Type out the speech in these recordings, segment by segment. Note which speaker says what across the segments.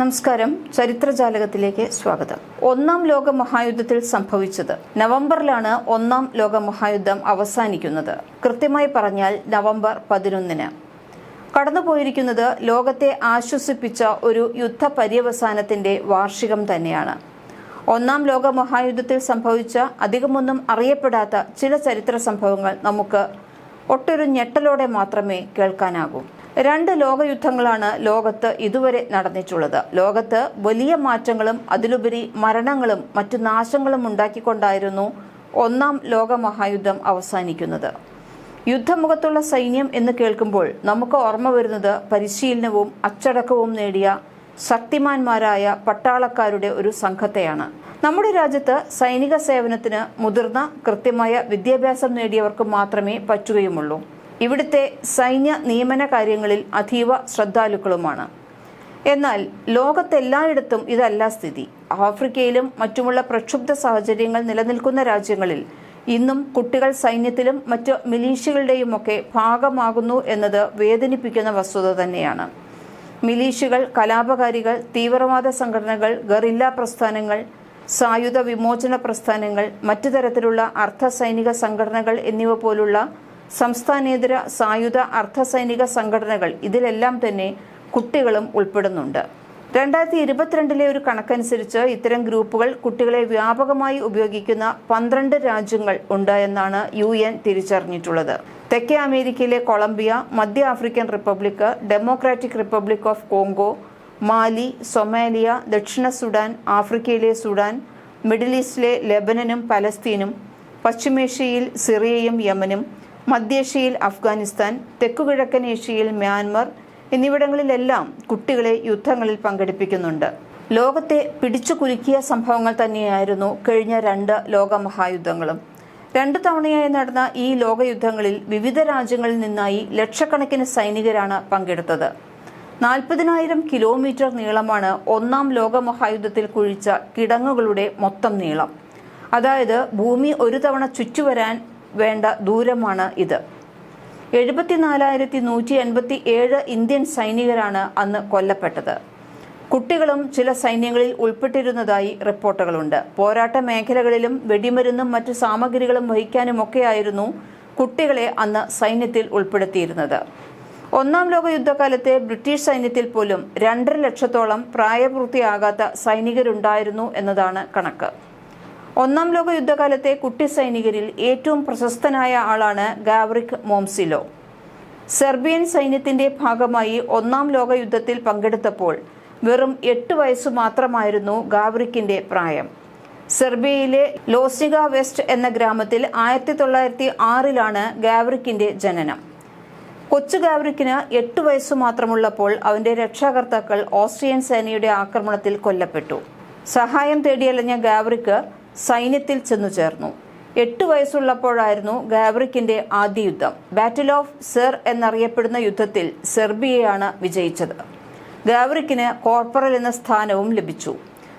Speaker 1: നമസ്കാരം. ചരിത്ര ജാലകത്തിലേക്ക് സ്വാഗതം. ഒന്നാം ലോക മഹായുദ്ധത്തിൽ സംഭവിച്ചത് നവംബറിലാണ് ഒന്നാം ലോക മഹായുദ്ധം അവസാനിക്കുന്നത്. കൃത്യമായി പറഞ്ഞാൽ നവംബർ പതിനൊന്നിന്. കടന്നുപോയിരിക്കുന്നത് ലോകത്തെ ആശ്വസിപ്പിച്ച ഒരു യുദ്ധ പര്യവസാനത്തിന്റെ വാർഷികം തന്നെയാണ്. ഒന്നാം ലോക മഹായുദ്ധത്തിൽ സംഭവിച്ച അധികമൊന്നും അറിയപ്പെടാത്ത ചില ചരിത്ര സംഭവങ്ങൾ നമുക്ക് ഒട്ടൊരു ഞെട്ടലോടെ മാത്രമേ കേൾക്കാനാകൂ. രണ്ട് ലോകയുദ്ധങ്ങളാണ് ലോകത്ത് ഇതുവരെ നടന്നിട്ടുള്ളത്. ലോകത്ത് വലിയ മാറ്റങ്ങളും അതിലുപരി മരണങ്ങളും മറ്റു നാശങ്ങളും ഉണ്ടാക്കിക്കൊണ്ടായിരുന്നു ഒന്നാം ലോക മഹായുദ്ധം അവസാനിക്കുന്നത്. യുദ്ധമുഖത്തുള്ള സൈന്യം എന്ന് കേൾക്കുമ്പോൾ നമുക്ക് ഓർമ്മ വരുന്നത് പരിശീലനവും അച്ചടക്കവും നേടിയ ശക്തിമാന്മാരായ പട്ടാളക്കാരുടെ ഒരു സംഘത്തെയാണ്. നമ്മുടെ രാജ്യത്ത് സൈനിക സേവനത്തിന് മുതിർന്ന കൃത്യമായ വിദ്യാഭ്യാസം നേടിയവർക്ക് മാത്രമേ പറ്റുകയുമുള്ളൂ. ഇവിടുത്തെ സൈന്യ നിയമന കാര്യങ്ങളിൽ അതീവ ശ്രദ്ധാലുക്കളുമാണ്. എന്നാൽ ലോകത്തെല്ലായിടത്തും ഇതല്ല സ്ഥിതി. ആഫ്രിക്കയിലും മറ്റുമുള്ള പ്രക്ഷുബ്ധ സാഹചര്യങ്ങൾ നിലനിൽക്കുന്ന രാജ്യങ്ങളിൽ ഇന്നും കുട്ടികൾ സൈന്യത്തിലും മറ്റ് മിലീഷ്യകളുടെയുമൊക്കെ ഭാഗമാകുന്നു എന്നത് വേദനിപ്പിക്കുന്ന വസ്തുത തന്നെയാണ്. മിലീഷ്യകൾ കലാപകാരികൾ തീവ്രവാദ സംഘടനകൾ ഗറില്ല പ്രസ്ഥാനങ്ങൾ സായുധ വിമോചന പ്രസ്ഥാനങ്ങൾ മറ്റു തരത്തിലുള്ള അർദ്ധ സൈനിക സംഘടനകൾ എന്നിവ പോലുള്ള സംസ്ഥാനേതര സായുധ അർദ്ധസൈനിക സംഘടനകൾ ഇതിലെല്ലാം തന്നെ കുട്ടികളും ഉൾപ്പെടുന്നുണ്ട്. രണ്ടായിരത്തി ഇരുപത്തിരണ്ടിലെ ഒരു കണക്കനുസരിച്ച് ഇത്തരം ഗ്രൂപ്പുകൾ കുട്ടികളെ വ്യാപകമായി ഉപയോഗിക്കുന്ന പന്ത്രണ്ട് രാജ്യങ്ങൾ ഉണ്ട് എന്നാണ് യു എൻ തിരിച്ചറിഞ്ഞിട്ടുള്ളത്. തെക്കേ അമേരിക്കയിലെ കൊളംബിയ മധ്യ African Republic Democratic Republic of Congo Mali Somalia ദക്ഷിണ സുഡാൻ ആഫ്രിക്കയിലെ സുഡാൻ മിഡിൽ ഈസ്റ്റിലെ ലെബനനും പലസ്തീനും പശ്ചിമേഷ്യയിൽ സിറിയയും യമനും മധ്യേഷ്യയിൽ അഫ്ഗാനിസ്ഥാൻ തെക്കുകിഴക്കൻ ഏഷ്യയിൽ മ്യാൻമർ എന്നിവിടങ്ങളിലെല്ലാം കുട്ടികളെ യുദ്ധങ്ങളിൽ പങ്കെടുപ്പിക്കുന്നുണ്ട്. ലോകത്തെ പിടിച്ചു കുലുക്കിയ സംഭവങ്ങൾ തന്നെയായിരുന്നു കഴിഞ്ഞ രണ്ട് ലോകമഹായുദ്ധങ്ങളും. രണ്ടു തവണയായി നടന്ന ഈ ലോകയുദ്ധങ്ങളിൽ വിവിധ രാജ്യങ്ങളിൽ നിന്നായി ലക്ഷക്കണക്കിന് സൈനികരാണ് പങ്കെടുത്തത്. നാൽപ്പതിനായിരം കിലോമീറ്റർ നീളമാണ് ഒന്നാം ലോകമഹായുദ്ധത്തിൽ കുഴിച്ച കിടങ്ങുകളുടെ മൊത്തം നീളം. അതായത് ഭൂമി ഒരു തവണ ചുറ്റുവരാൻ വേണ്ട ദൂരമാണ് ഇത്. എഴുപത്തിനാലായിരത്തി നൂറ്റി എൺപത്തി ഏഴ് ഇന്ത്യൻ സൈനികരാണ് അന്ന് കൊല്ലപ്പെട്ടത്. കുട്ടികളും ചില സൈന്യങ്ങളിൽ ഉൾപ്പെട്ടിരുന്നതായി റിപ്പോർട്ടുകളുണ്ട്. പോരാട്ട മേഖലകളിലും വെടിമരുന്നും മറ്റു സാമഗ്രികളും വഹിക്കാനുമൊക്കെയായിരുന്നു കുട്ടികളെ അന്ന് സൈന്യത്തിൽ ഉൾപ്പെടുത്തിയിരുന്നത്. ഒന്നാം ലോക യുദ്ധകാലത്തെ ബ്രിട്ടീഷ് സൈന്യത്തിൽ പോലും രണ്ടര ലക്ഷത്തോളം പ്രായപൂർത്തിയാകാത്ത സൈനികരുണ്ടായിരുന്നു എന്നതാണ് കണക്ക്. ഒന്നാം ലോക യുദ്ധകാലത്തെ കുട്ടി സൈനികരിൽ ഏറ്റവും പ്രശസ്തനായ ആളാണ് ഗാവ്രിക് മോംസിലോ. സെർബിയൻ സൈന്യത്തിന്റെ ഭാഗമായി ഒന്നാം ലോക യുദ്ധത്തിൽ പങ്കെടുത്തപ്പോൾ വെറും എട്ട് വയസ്സു മാത്രമായിരുന്നു ഗാവ്രിക്കിന്റെ പ്രായം. സെർബിയയിലെ ലോസിഗ വെസ്റ്റ് എന്ന ഗ്രാമത്തിൽ ആയിരത്തി തൊള്ളായിരത്തി ആറിലാണ് ഗാവ്രിക്കിന്റെ ജനനം. കൊച്ചു ഗാവ്രിക്കിന് എട്ട് വയസ്സു മാത്രമുള്ളപ്പോൾ അവന്റെ രക്ഷാകർത്താക്കൾ ഓസ്ട്രിയൻ സേനയുടെ ആക്രമണത്തിൽ കൊല്ലപ്പെട്ടു. സഹായം തേടിയലഞ്ഞ ഗാവറിക്ക് സൈന്യത്തിൽ ചെന്നു ചേർന്നു. എട്ട് വയസ്സുള്ളപ്പോഴായിരുന്നു ഗാബ്രിക്കിന്റെ ആദ്യ യുദ്ധം. ബാറ്റിൽ ഓഫ് സെർ എന്നറിയപ്പെടുന്ന യുദ്ധത്തിൽ സെർബിയയാണ് വിജയിച്ചത്. ഗാവറിക്കിന് കോർപ്പറൽ എന്ന സ്ഥാനവും ലഭിച്ചു.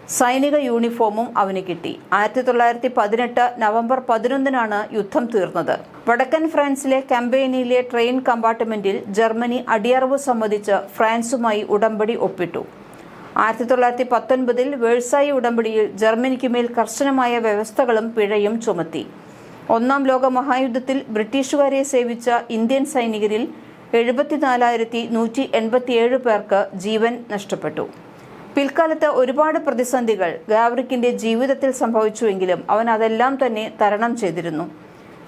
Speaker 1: സൈനിക യൂണിഫോമും അവന് കിട്ടി. ആയിരത്തി തൊള്ളായിരത്തി പതിനെട്ട് നവംബർ പതിനൊന്നിനാണ് യുദ്ധം തീർന്നത്. വടക്കൻ ഫ്രാൻസിലെ കമ്പനിയിലെ ട്രെയിൻ കമ്പാർട്ട്മെന്റിൽ ജർമ്മനി അടിയറവ് സംബന്ധിച്ച് ഫ്രാൻസുമായി ഉടമ്പടി ഒപ്പിട്ടു. ആയിരത്തി തൊള്ളായിരത്തി പത്തൊൻപതിൽ വേഴ്സായി ഉടമ്പടിയിൽ ജർമ്മനിക്ക് മേൽ കർശനമായ വ്യവസ്ഥകളും പിഴയും ചുമത്തി. ഒന്നാം ലോക മഹായുദ്ധത്തിൽ ബ്രിട്ടീഷുകാരെ സേവിച്ച ഇന്ത്യൻ സൈനികരിൽ എഴുപത്തിനാലായിരത്തി നൂറ്റി എൺപത്തിയേഴ് പേർക്ക് ജീവൻ നഷ്ടപ്പെട്ടു. പിൽക്കാലത്ത് ഒരുപാട് പ്രതിസന്ധികൾ ഗാവറിക്കിന്റെ ജീവിതത്തിൽ സംഭവിച്ചുവെങ്കിലും അവൻ അതെല്ലാം തന്നെ തരണം ചെയ്തിരുന്നു.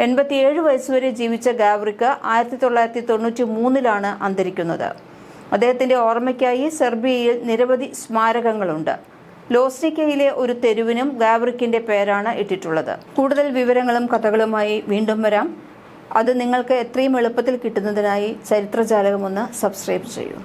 Speaker 1: എൺപത്തിയേഴ് വയസ്സുവരെ ജീവിച്ച ഗാവറിക്ക് ആയിരത്തി തൊള്ളായിരത്തി തൊണ്ണൂറ്റി മൂന്നിലാണ് അന്തരിക്കുന്നത്. അദ്ദേഹത്തിന്റെ ഓർമ്മയ്ക്കായി സെർബിയയിൽ നിരവധി സ്മാരകങ്ങളുണ്ട്. ലോസ്നിക്കയിലെ ഒരു തെരുവിനും ഗാവറിക്കിന്റെ പേരാണ് ഇട്ടിട്ടുള്ളത്. കൂടുതൽ വിവരങ്ങളും കഥകളുമായി വീണ്ടും വരാം. അത് നിങ്ങൾക്ക് എത്രയും എളുപ്പത്തിൽ കിട്ടുന്നതിനായി ചരിത്രജാലകം ഒന്ന് സബ്സ്ക്രൈബ് ചെയ്യൂ.